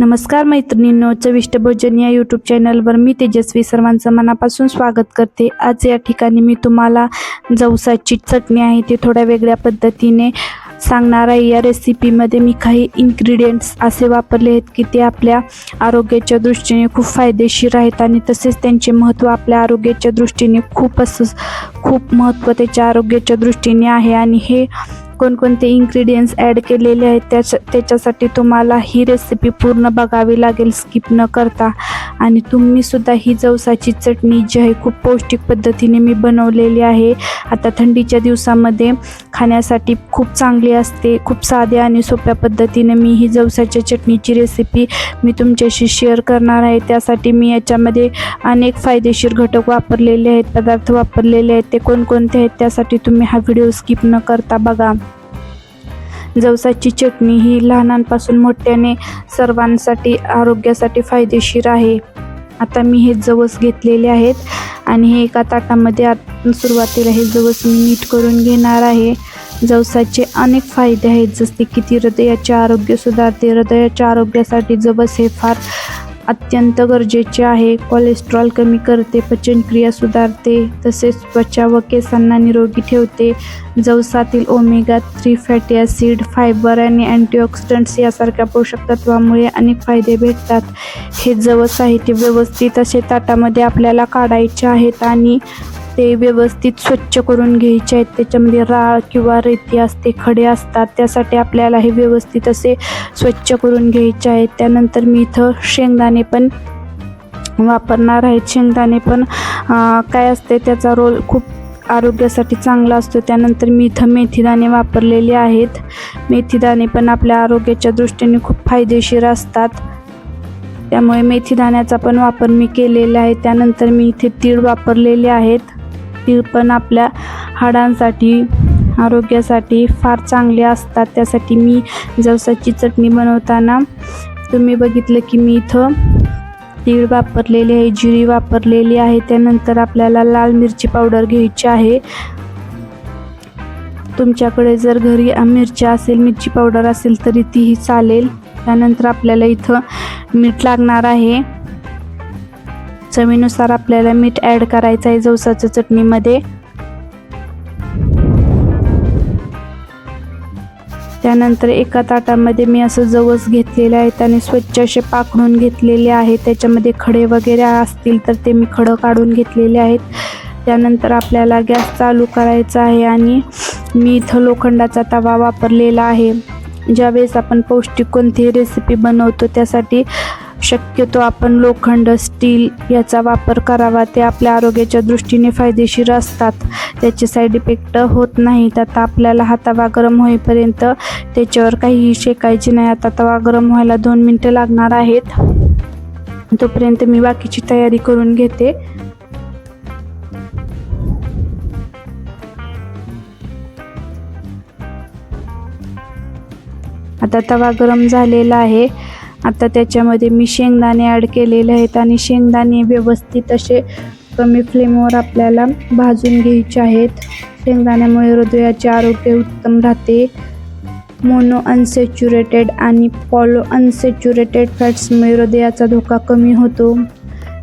नमस्कार मैत्रिणींनो चविष्ट भोजन या यूट्यूब चॅनलवर मी तेजस्वी सर्वांचं मनापासून स्वागत करते. आज या ठिकाणी मी तुम्हाला जवसाची चटणी आहे ती थोड्या वेगळ्या पद्धतीने सांगणार आहे. या रेसिपीमध्ये मी काही इन्ग्रेडियंट्स असे वापरले आहेत की ते आपल्या आरोग्याच्या दृष्टीने खूप फायदेशीर आहेत आणि तसेच त्यांचे महत्त्व आपल्या आरोग्याच्या दृष्टीने खूप असं खूप महत्त्व त्याच्या आरोग्याच्या दृष्टीने आहे. आणि हे कोणकोणते इन्ग्रेडियंट्स ॲड केलेले आहेत त्याच्या त्याच्यासाठी तुम्हाला ही रेसिपी पूर्ण बघावी लागेल स्किप न करता. आणि तुम्हीसुद्धा ही जवसाची चटणी जी आहे खूप पौष्टिक पद्धतीने मी बनवलेली आहे. आता थंडीच्या दिवसामध्ये खाण्यासाठी खूप चांगली असते खूप साध्या आणि सोप्या पद्धतीने मी ही जवसाच्या चटणीची रेसिपी मी तुमच्याशी शेअर करणार आहे. त्यासाठी मी याच्यामध्ये अनेक फायदेशीर घटक वापरलेले आहेत पदार्थ वापरलेले आहेत ते कोणकोणते आहेत त्यासाठी तुम्ही हा व्हिडिओ स्किप न करता बघा. जवसाची चटणी ही लहानांपासून मोठ्याने सर्वांसाठी आरोग्यासाठी फायदेशीर आहे. आता मी हे जवस घेतलेले आहेत आणि हे एका ताटामध्ये आत सुरुवातीला हे जवस मी नीट करून घेणार आहे. जवसाचे अनेक फायदे आहेत जसे की ती हृदयाचे आरोग्य सुधारते. हृदयाच्या आरोग्यासाठी जवस हे फार अत्यंत गरजेचे आहे. कोलेस्ट्रॉल कमी करते पचनक्रिया सुधारते तसेच त्वचा व केसांना निरोगी ठेवते. जवसातील omega three fatty acid fibre आणि अँटीऑक्सिडंट्स यासारख्या पोषक तत्वामुळे अनेक फायदे भेटतात. हे जवस आहे ते व्यवस्थित असे ताटामध्ये आपल्याला काढायचे आहेत आणि ते व्यवस्थित स्वच्छ करून घ्यायचे आहेत. त्याच्यामध्ये राळ किंवा रेती असते खडे असतात. त्यासाठी आपल्याला हे व्यवस्थित असे स्वच्छ करून घ्यायचे आहेत. त्यानंतर मी इथं शेंगदाणे पण वापरणार आहेत शेंगदाणे पण काय असते त्याचा रोल खूप आरोग्यासाठी चांगला असतो. त्यानंतर मी इथं मेथीदाणे वापरलेले आहेत. मेथीदाणे पण आपल्या आरोग्याच्या दृष्टीने खूप फायदेशीर असतात. त्यामुळे मेथीदाण्याचा पण वापर मी केलेला आहे. त्यानंतर मी इथे तीळ वापरलेले आहेत. तीळ पण आपल्या हाडांसाठी आरोग्यासाठी फार चांगले असतात. त्यासाठी मी जवसाची चटणी बनवताना तुम्ही बघितलं की मी इथं तीळ वापरलेली आहे जिरी वापरलेली आहे. त्यानंतर आपल्याला लाल मिरची पावडर घ्यायची आहे. तुमच्याकडे जर घरी मिरच्या असेल मिरची पावडर असेल तरी तीही चालेल. त्यानंतर आपल्याला इथं मीठ लागणार आहे. चवीनुसार आपल्याला मीठ ॲड करायचं आहे जवसाच्या चटणीमध्ये. त्यानंतर एका ताटामध्ये मी असं जवस घेतलेले आहेत आणि स्वच्छ असे पाकडून घेतलेले आहे. त्याच्यामध्ये खडे वगैरे असतील तर ते मी खडं काढून घेतलेले आहेत. त्यानंतर आपल्याला गॅस चालू करायचा आहे आणि मी इथं लोखंडाचा तवा वापरलेला आहे. ज्यावेळेस आपण पौष्टिक कोणतीही रेसिपी बनवतो त्यासाठी शक्यतो आपण लोखंड स्टील याचा वापर करावा. ते आपल्या आरोग्याच्या दृष्टीने फायदेशीर असतात. त्याचे साईड इफेक्ट होत नाहीत. आता आपल्याला हा तवा गरम होईपर्यंत त्याच्यावर काहीही शेकायचे नाही. आता तवा गरम व्हायला दोन मिनटं लागणार आहेत. तोपर्यंत मी बाकीची तयारी करून घेते. आता तवा गरम झालेला आहे. आता त्याच्यामध्ये मी शेंगदाणे ॲड केलेले आहेत आणि शेंगदाणे व्यवस्थित असे कमी फ्लेमवर आपल्याला भाजून घ्यायचे आहेत. शेंगदाण्यामुळे हृदयाचे आरोग्य उत्तम राहते. मोनो अनसॅच्युरेटेड आणि पॉलो अनसॅच्युरेटेड फॅट्समुळे हृदयाचा धोका कमी होतो.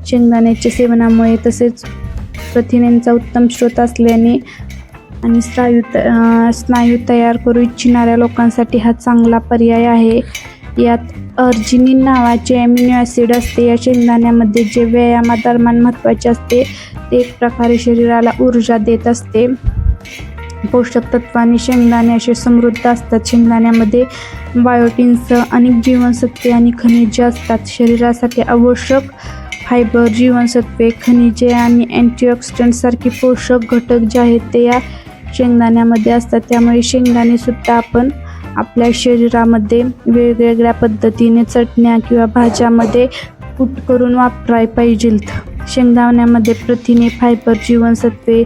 शेंगदाण्याच्या सेवनामुळे तसेच प्रथिनांचा उत्तम स्रोत असल्याने आणि स्नायू त स्नायू तयार करू इच्छिणाऱ्या लोकांसाठी हा चांगला पर्याय आहे. यात अर्जिनिन नावाचे ॲमिनो ॲसिड असते. या शेंगदाण्यामध्ये जे व्यायामादरम्यान महत्त्वाचे असते ते एक प्रकारे शरीराला ऊर्जा देत असते. पोषक तत्वाने शेंगदाणे असे समृद्ध असतात. शेंगदाण्यामध्ये बायोटिनसह अनेक जीवनसत्वे आणि खनिजे असतात. शरीरासाठी आवश्यक फायबर जीवनसत्वे खनिजे आणि अँटीऑक्सिडंटसारखे पोषक घटक जे आहेत ते या शेंगदाण्यामध्ये असतात. त्यामुळे शेंगदाणेसुद्धा आपण आपल्या शरीरामध्ये वेगवेगळ्या पद्धतीने चटण्या किंवा भाज्यामध्ये कूट करून वापराय पाहिजेत. शेंगदाण्यामध्ये प्रथिने फायबर जीवनसत्वे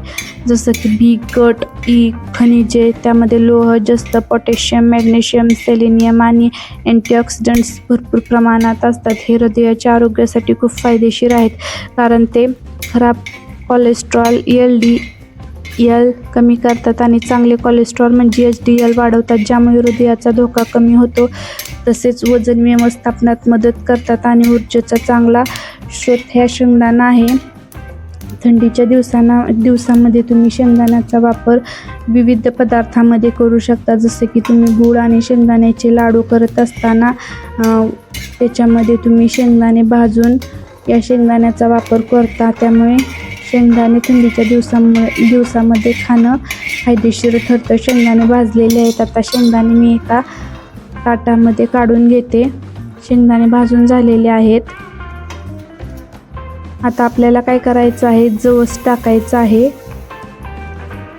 जसं की बी गट ई खनिजे त्यामध्ये लोह जस्त पोटॅशियम मॅग्नेशियम सेलेनियम आणि अँटीऑक्सिडंट्स भरपूर प्रमाणात असतात. हे हृदयाच्या आरोग्यासाठी खूप फायदेशीर आहेत कारण ते खराब कोलेस्ट्रॉल एल डी एल कमी करतात आणि चांगले कोलेस्ट्रॉल म्हणजे एच डी एल वाढवतात ज्यामुळे हृदयाचा धोका कमी होतो. तसेच वजन व्यवस्थापनात मदत करतात आणि ऊर्जेचा चांगला स्रोत ह्या शेंगदाणा आहे. थंडीच्या दिवसांना दिवसामध्ये तुम्ही शेंगदाण्याचा वापर विविध पदार्थामध्ये करू शकता. जसे की तुम्ही गूळ आणि शेंगदाण्याचे लाडू करत असताना त्याच्यामध्ये तुम्ही शेंगदाणे भाजून या शेंगदाण्याचा वापर करता. त्यामुळे शेंगदाणे थंडीच्या दिवसामुळे दिवसामध्ये खाणं फायदेशीर. ठरतं शेंगदाणे भाजलेले आहेत. आता शेंगदाणे मी एका ताटामध्ये काढून घेते. शेंगदाणे भाजून झालेले आहेत. आता आपल्याला काय करायचं आहे? जवस टाकायचं आहे.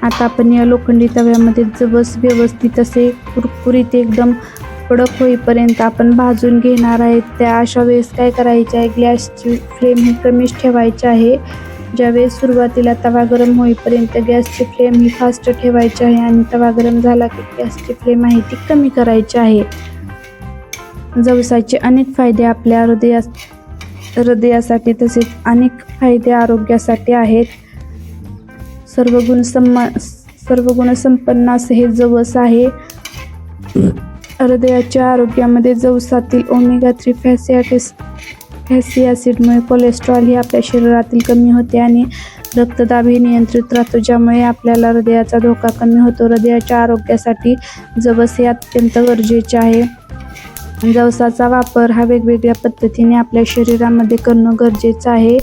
आता आपण या लोखंडी तव्यामध्ये जवस व्यवस्थित असे कुरकुरीत एकदम कडक होईपर्यंत आपण भाजून घेणार आहेत त्या अशा वेळेस काय करायचे आहे? गॅसची फ्लेम ही कमीच ठेवायची आहे. ज्यावेळेस सुरुवातीला तवा गरम होईपर्यंत गॅसची फ्लेम ही फास्ट ठेवायची आहे आणि तवा गरम झाला की गॅसची फ्लेम आहे ती कमी करायची आहे. जवसाचे अनेक फायदे आपल्या हृदयास हृदयासाठी तसेच अनेक फायदे आरोग्यासाठी आहेत. सर्व गुणसम्मा सर्व गुणसंपन्न असे हे जवस आहे. हृदयाच्या आरोग्यामध्ये जवसातील ओमेगा थ्री फॅसिॲटिस फॅसी ॲसिडमुळे कोलेस्ट्रॉल हे आपल्या शरीरातील कमी होते आणि रक्तदाब हे नियंत्रित राहतो ज्यामुळे आपल्याला हृदयाचा धोका कमी होतो. हृदयाच्या आरोग्यासाठी जवस हे अत्यंत गरजेचे आहे. जवसाचा वापर हा वेगवेगळ्या पद्धतीने आपल्या शरीरामध्ये करणं गरजेचं आहे.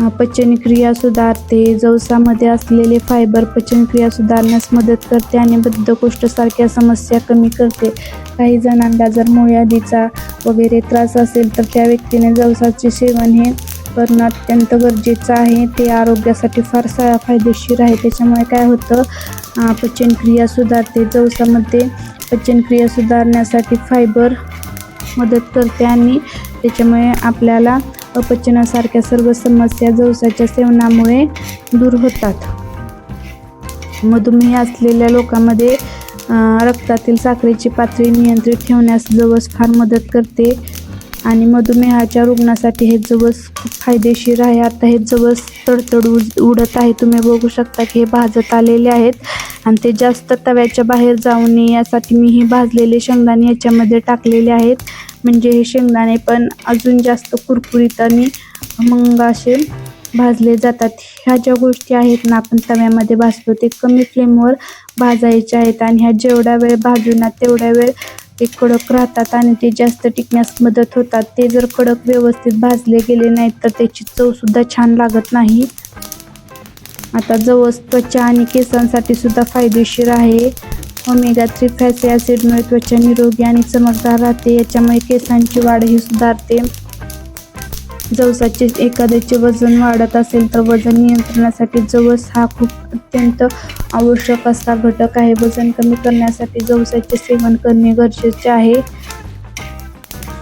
पचनक्रिया सुधारते. जवसामध्ये असलेले फायबर पचनक्रिया सुधारण्यास मदत करते आणि बद्धकोष्ठसारख्या समस्या कमी करते. काही जणांना जर मुळ्यादीचा वगैरे त्रास असेल तर त्या व्यक्तीने जवसाचे सेवन हे करणं अत्यंत गरजेचं आहे. ते आरोग्यासाठी फार सा फायदेशीर आहे. त्याच्यामुळे काय होतं पचनक्रिया सुधारते. जवसामध्ये पचनक्रिया सुधारण्यासाठी फायबर मदत करते आणि त्याच्यामुळे आपल्याला अपचनासारख्या सर्व समस्या जवसाच्या सेवनामुळे दूर होतात. मधुमेह असलेल्या लोकांमध्ये रक्तातील साखरेची पातळी नियंत्रित ठेवण्यास जवस फार मदत करते आणि मधुमेहाच्या रुग्णासाठी हे जवस खूप फायदेशीर आहे. आता हे जवस तडतड उडत आहे. तुम्ही बघू शकता की हे भाजत आलेले आहेत आणि ते जास्त तव्याच्या बाहेर जाऊ नये यासाठी मी हे भाजलेले शेंगदाणे याच्यामध्ये टाकलेले आहेत. म्हणजे हे शेंगदाणे पण अजून जास्त कुरकुरीत आणि खमंग असे भाजले जातात. ह्या ज्या गोष्टी आहेत ना आपण तव्यामध्ये भाजतो ते कमी फ्लेमवर भाजायच्या आहेत आणि ह्या जेवढा वेळ भाजू ना तेवढ्या वेळ ते कडक राहतात आणि ते जास्त टिकण्यास मदत होतात. ते जर कडक व्यवस्थित भाजले गेले नाहीत तर त्याची चवसुद्धा छान लागत नाही. आता जवळ त्वचा आणि केसांसाठी सुद्धा फायदेशीर आहे. ओमेगा थ्री फॅटी ॲसिडमुळे त्वचा निरोगी आणि चमकदार राहते. याच्यामुळे केसांची वाढही सुधारते. जवसाचे एखाद्याचे वजन वाढत असेल तर वजन नियंत्रणासाठी जवस हा खूप अत्यंत आवश्यक असा घटक आहे. वजन कमी करण्यासाठी जवसाचे सेवन करणे गरजेचे आहे.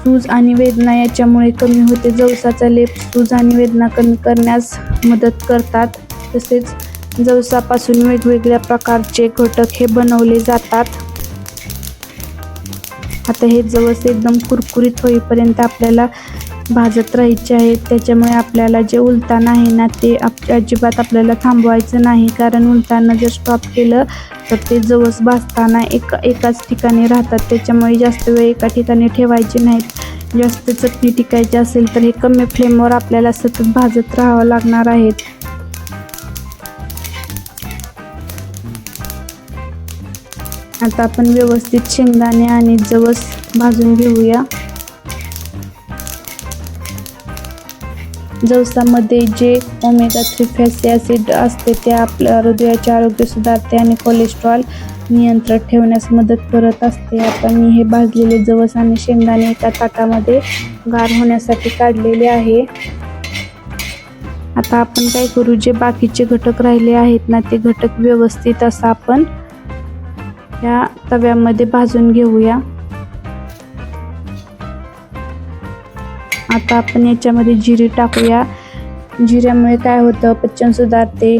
सूज आणि वेदना याच्यामुळे कमी होते. जवसाचा लेप सूज आणि वेदना कमी करण्यास मदत करतात. तसेच जवसापासून वेगवेगळ्या प्रकारचे घटक हे बनवले जातात. आता हे जवस एकदम कुरकुरीत होईपर्यंत आपल्याला भाजत राहायचे आहेत त्याच्यामुळे आपल्याला जे उलतान आहे ना ते आप अजिबात आपल्याला थांबवायचं नाही. कारण उलटानं जर स्टॉप केलं तर ते जवस भाजताना एक एकाच ठिकाणी राहतात. त्याच्यामुळे जास्त वेळ एका ठिकाणी ठेवायचे नाहीत. जास्त चटणी टिकायची असेल तर हे कमी फ्लेमवर आपल्याला सतत भाजत राहावं लागणार आहेत आता आपण व्यवस्थित शेंगदाणे आणि जवस भाजून घेऊया. जवसामध्ये जे ओमेगा थ्री फॅसी ॲसिड असते ते आपल्या हृदयाचे आरोग्य सुधारते आणि कोलेस्ट्रॉल नियंत्रण ठेवण्यास मदत करत असते. आता मी हे भाजलेले जवस आणि शेंगदाणे एका ताटामध्ये गार होण्यासाठी काढलेले आहे. आता आपण काय करू? जे बाकीचे घटक राहिले आहेत ना ते घटक व्यवस्थित असं आपण या तव्यामध्ये भाजून घेऊया. आता आपण याच्यामध्ये जिरी टाकूया. जिऱ्यामुळे काय होतं? पचन सुधारते.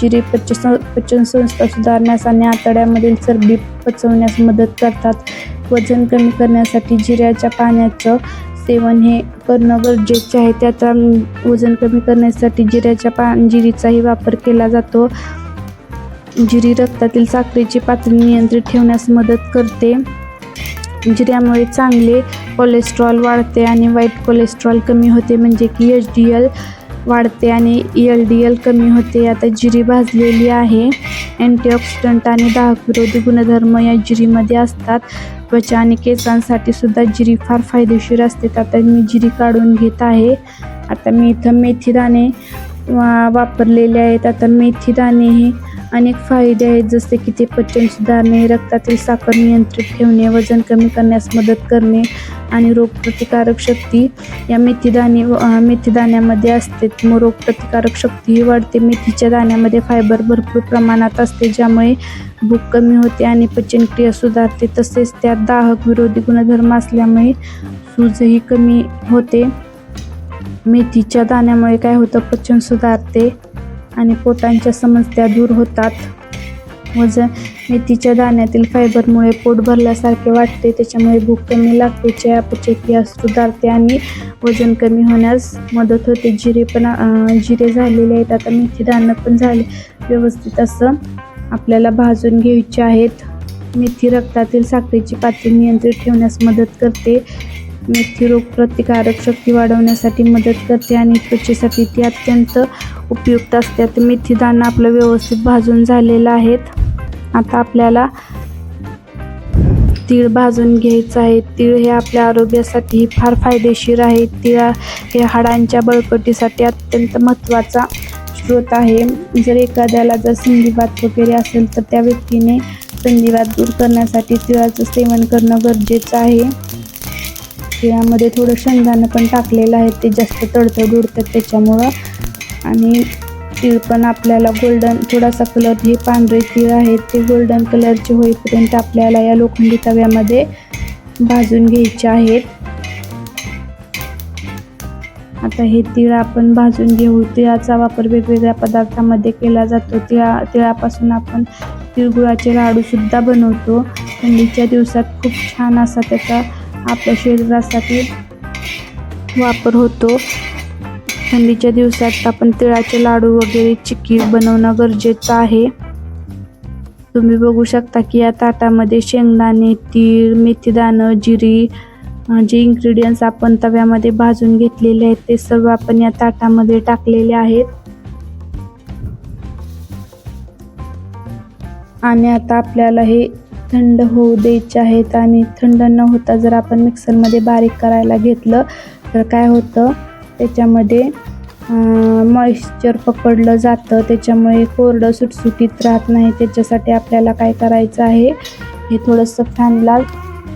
जिरे पचन पचन संस्था सुधारण्यास आणि आतड्यामधील चरबी पचवण्यास मदत करतात. वजन कमी करण्यासाठी जिऱ्याच्या पाण्याचं सेवन हे करणं गरजेचे आहे. त्याचा वजन कमी करण्यासाठी जिऱ्याच्या पा जिरीचाही वापर केला जातो. जिरी रक्तातील साखरेची पातळी नियंत्रित ठेवण्यास मदत करते. जिऱ्यामुळे चांगले कोलेस्ट्रॉल वाढते आणि वाईट कोलेस्ट्रॉल कमी होते म्हणजे की एच डी एल वाढते आणि एल डी एल कमी होते. आता जिरी भाजलेली आहे. अँटीऑक्सिडंट आणि दाहकविरोधी गुणधर्म या जिरीमध्ये असतात. त्वचा आणि केसांसाठी सुद्धा जिरी फार फायदेशीर असते. आता मी जिरी काढून घेत आहे. आता मी इथं मेथीदाणे वा वापरलेले आहेत. आता मेथीदाणे हे अनेक फायदे आहेत जसे की ते पचन सुधारणे रक्तातील साखर नियंत्रित ठेवणे वजन कमी करण्यास मदत करणे आणि रोगप्रतिकारक शक्ती. या मेथीदाणे मेथी दाण्यामध्ये असते. मग रोगप्रतिकारक शक्तीही वाढते. मेथीच्या दाण्यामध्ये फायबर भरपूर प्रमाणात असते ज्यामुळे भूक कमी होते आणि पचनक्रिया सुधारते. तसेच त्यात दाहक विरोधी गुणधर्म असल्यामुळे सूजही कमी होते. मेथीच्या दाण्यामुळे काय होतं? पचन सुधारते. आणि पोटांच्या समस्या दूर होतात. वजन मेथीच्या दाण्यातील फायबरमुळे पोट भरल्यासारखे वाटते. त्याच्यामुळे भूक कमी लागते चयापचय सुधारते आणि वजन कमी होण्यास मदत होते. जिरे पण जिरे झालेले आहेत. आता मेथी दाणं पण झाले. व्यवस्थित असं आपल्याला भाजून घ्यायचे आहेत. मेथी रक्तातील साखरेची पातळी नियंत्रित ठेवण्यास मदत करते. मेथी रोगप्रतिकारक शक्ती वाढवण्यासाठी मदत करते आणि त्वचेसाठी ती अत्यंत उपयुक्त असते. आता मेथी दाणा आपलं व्यवस्थित भाजून झालेलं आहेत आता आपल्याला तीळ भाजून घ्यायचं आहे. तीळ हे आपल्या आरोग्यासाठी फार फायदेशीर आहे. तिळा हे हाडांच्या बळकटीसाठी अत्यंत महत्त्वाचा स्रोत आहे. जर एखाद्याला जर संधिवात वगैरे असेल तर त्या व्यक्तीने संधिवात दूर करण्यासाठी तिळाचं सेवन करणं गरजेचं आहे. तिळामध्ये थोडं शेंगदाणं पण टाकलेलं आहे. ते जास्त तडतड उडतात त्याच्यामुळं. आणि तीळ पण आपल्याला गोल्डन थोडासा कलर हे पांढरे तीळ आहेत ते गोल्डन कलरचे होईपर्यंत आपल्याला या लोखंडी तव्यामध्ये भाजून घ्यायचे आहेत. आता हे तीळ आपण भाजून घेऊ. तिळाचा वापर वेगवेगळ्या पदार्थामध्ये केला जातो. तिळा तिळापासून आपण तिळगुळाचे लाडूसुद्धा बनवतो. थंडीच्या दिवसात खूप छान असा त्याचा आपल्या शरीरासाठी वापर होतो. थंडीच्या दिवसात आपण तिळाचे लाडू वगैरे चिक्की बनवणं गरजेचं आहे. तुम्ही बघू शकता की या ताटामध्ये शेंगदाणे तीळ मेथीदाणं जिरी जे इन्ग्रेडियंट्स आपण तव्यामध्ये भाजून घेतलेले आहेत ते सर्व आपण या ताटामध्ये टाकलेले आहेत. आणि आता आपल्याला हे थंड होऊ द्यायचे आहेत आणि थंड न होता जर आपण मिक्सरमध्ये बारीक करायला घेतलं तर काय होतं? त्याच्यामध्ये मॉइश्चर पकडलं जातं. त्याच्यामुळे कोरडं सुटसुटीत राहत नाही. त्याच्यासाठी आपल्याला काय करायचं आहे? हे थोडंसं फॅनला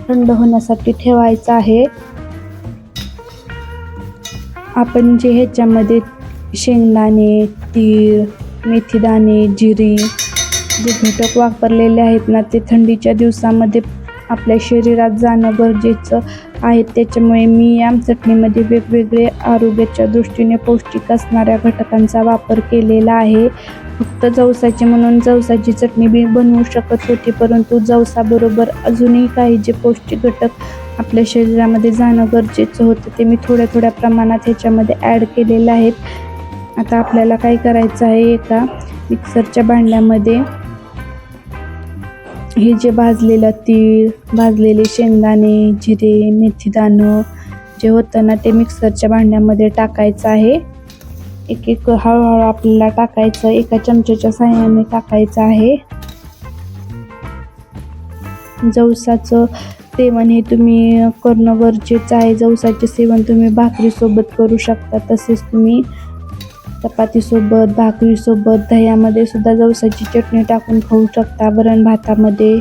थंड होण्यासाठी ठेवायचं आहे. आपण जे ह्याच्यामध्ये शेंगदाणे तीळ मेथीदाणे जिरी जे घटक वापरलेले आहेत ना ते थंडीच्या दिवसामध्ये आपल्या शरीरात जाणं गरजेचं आहे. त्याच्यामुळे मी या चटणीमध्ये वेगवेगळे आरोग्याच्या दृष्टीने पौष्टिक असणाऱ्या घटकांचा वापर केलेला आहे. फक्त जवसाची म्हणून जवसाची चटणी बी बनवू शकत होती परंतु जवसाबरोबर अजूनही काही जे पौष्टिक घटक आपल्या शरीरामध्ये जाणं गरजेचं होतं ते मी थोड्या थोड्या प्रमाणात ह्याच्यामध्ये ॲड केलेलं आहेत. आता आपल्याला काय करायचं आहे एका मिक्सरच्या भांड्यामध्ये हे जे भाजलेलं तीळ भाजलेले शेंगदाणे जिरे मेथीदाणं जे होतं ना ते मिक्सरच्या भांड्यामध्ये टाकायचं आहे. एक एक हळूहळू आपल्याला टाकायचं एका चमच्याच्या साह्याने टाकायचं आहे. जवसाचं सेवन हे तुम्ही करणं गरजेचं आहे. जवसाचे सेवन तुम्ही भाकरीसोबत करू शकता तसेच तुम्ही चपातीसोबत भाकरीसोबत दह्यामध्ये सुद्धा जवसाची चटणी टाकून खाऊ शकता. वरण भातामध्ये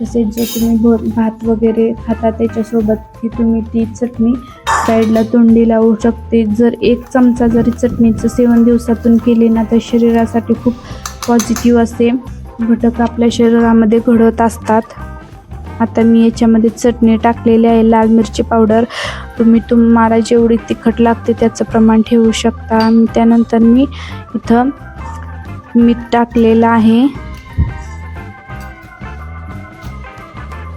तसेच जर तुम्ही भ भात वगैरे खाता त्याच्यासोबत की तुम्ही ती चटणी साईडला तोंडी लावू शकते. जर एक चमचा जरी चटणीचं सेवन दिवसातून केले ना तर शरीरासाठी खूप पॉझिटिव्ह असे घटक आपल्या शरीरामध्ये घडत असतात. आता मी याच्यामध्ये चटणी टाकलेली आहे लाल मिरची पावडर. तुम्ही तुम्हाला जेवढी तिखट लागते त्याचं प्रमाण ठेवू शकता. आणि त्यानंतर मी इथं मीठ टाकलेलं आहे.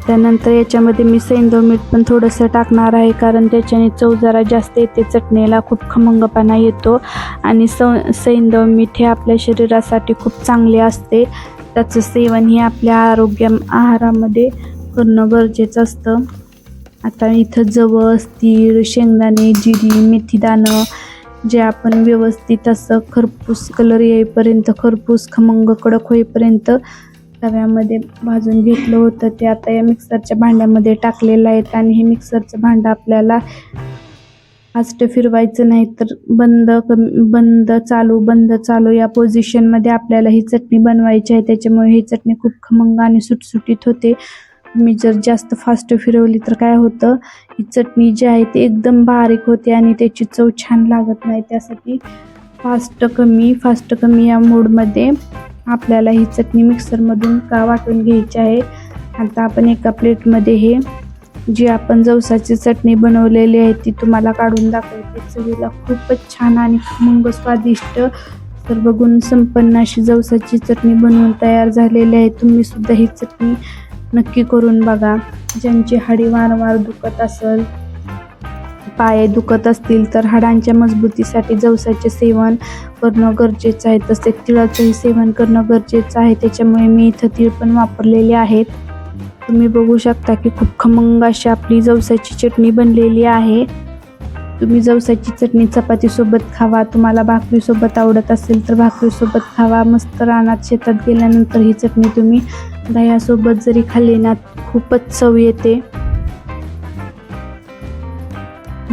त्यानंतर याच्यामध्ये मी सैंदव मीठ पण थोडंसं टाकणार आहे कारण त्याच्याने चव जरा जास्त येते चटणीला खूप खमंगपणा येतो. आणि स सैंदव मीठ हे आपल्या शरीरासाठी खूप चांगले असते. त्याचं सेवन हे आपल्या आरोग्य आहारामध्ये करणं गरजेचं असतं. आता इथं जवस तीळ शेंगदाणे जिरी मेथीदाणं जे आपण व्यवस्थित असं खरपूस कलर येईपर्यंत खरपूस खमंग कडक होईपर्यंत तव्यामध्ये भाजून घेतलं होतं. ते आता या मिक्सरच्या भांड्यामध्ये टाकलेलं आहे आणि हे मिक्सरचं भांडं आपल्याला फास्ट फिरवायचं नाही तर बंद कमी बंद चालू बंद चालू या पोझिशनमध्ये आपल्याला ही चटणी बनवायची आहे. त्याच्यामुळे ही चटणी खूप खमंग आणि सुटसुटीत होते. मी जर जास्त फास्ट फिरवली तर काय होतं? ही चटणी जी आहे ती एकदम बारीक होते आणि त्याची चव छान लागत नाही. त्यासाठी फास्ट कमी फास्ट कमी या मोडमध्ये आपल्याला ही चटणी मिक्सरमधून का वाटून घ्यायची आहे? आता आपण एका प्लेटमध्ये हे जी आपण जवसाची चटणी बनवलेली आहे ती तुम्हाला काढून दाखवते. चवीला खूपच छान आणि खमंग स्वादिष्ट तर बघून संपन्न अशी जवसाची चटणी बनवून तयार झालेली आहे. तुम्ही सुद्धा ही चटणी नक्की करून बघा. ज्यांची हाडी वारंवार दुखत असेल पाय दुखत असतील तर हाडांच्या मजबूतीसाठी जवसाचे सेवन करणं गरजेचं आहे. तसेच तिळाचंही सेवन करणं गरजेचं आहे. त्याच्यामुळे मी इथं तीळ पण वापरलेले आहेत. तुम्ही बघू शकता की खूप खमंग अशी आपली जवसाची चटणी बनलेली आहे. तुम्ही जवसाची चटणी चपातीसोबत खावा. तुम्हाला भाकरीसोबत आवडत असेल तर भाकरीसोबत खावा. मस्त रानात शेतात गेल्यानंतर ही चटणी तुम्ही दह्यासोबत जरी खाल्ली ना खूपच चव येते.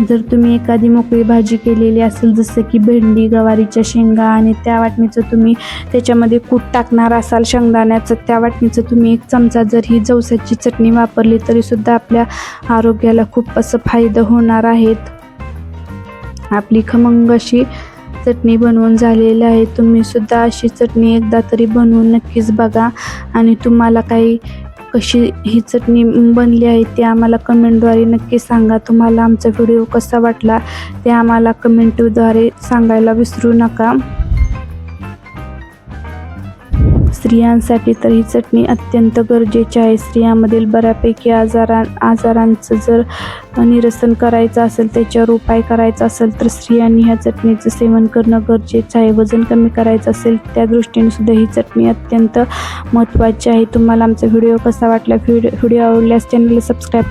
जर तुम्ही एखादी मोकळी भाजी केलेली असेल जसं की भेंडी गवारीच्या शेंगा आणि त्या वाटणीचं तुम्ही त्याच्यामध्ये कूट टाकणार असाल शेंगदाण्याचं त्या वाटणीचं तुम्ही एक चमचा जर ही जवसाची चटणी वापरली तरीसुद्धा आपल्या आरोग्याला खूप असं फायदा होणार आहेत. आपली खमंग अशी चटणी बनवून झालेली आहे. तुम्ही सुद्धा अशी चटणी एकदा तरी बनवून नक्कीच बघा. आणि तुम्हाला काही कशी ही चटणी बनली आहे ते आम्हाला कमेंटद्वारे नक्की सांगा. तुम्हाला आमचा व्हिडिओ कसा वाटला ते आम्हाला कमेंटद्वारे सांगायला विसरू नका. स्त्रियांसाठी तर ही चटणी अत्यंत गरजेची आहे. स्त्रियांमधील बऱ्यापैकी आजारां आजारांचं जर निरसन करायचं असेल त्याच्यावर उपाय करायचा असेल तर स्त्रियांनी ह्या चटणीचं सेवन करणं गरजेचं आहे. वजन कमी करायचं असेल त्या दृष्टीने सुद्धा ही चटणी अत्यंत महत्त्वाची आहे. तुम्हाला आमचा व्हिडिओ कसा वाटला व्हिडिओ व्हिडिओ आवडल्यास चॅनलला सबस्क्राईब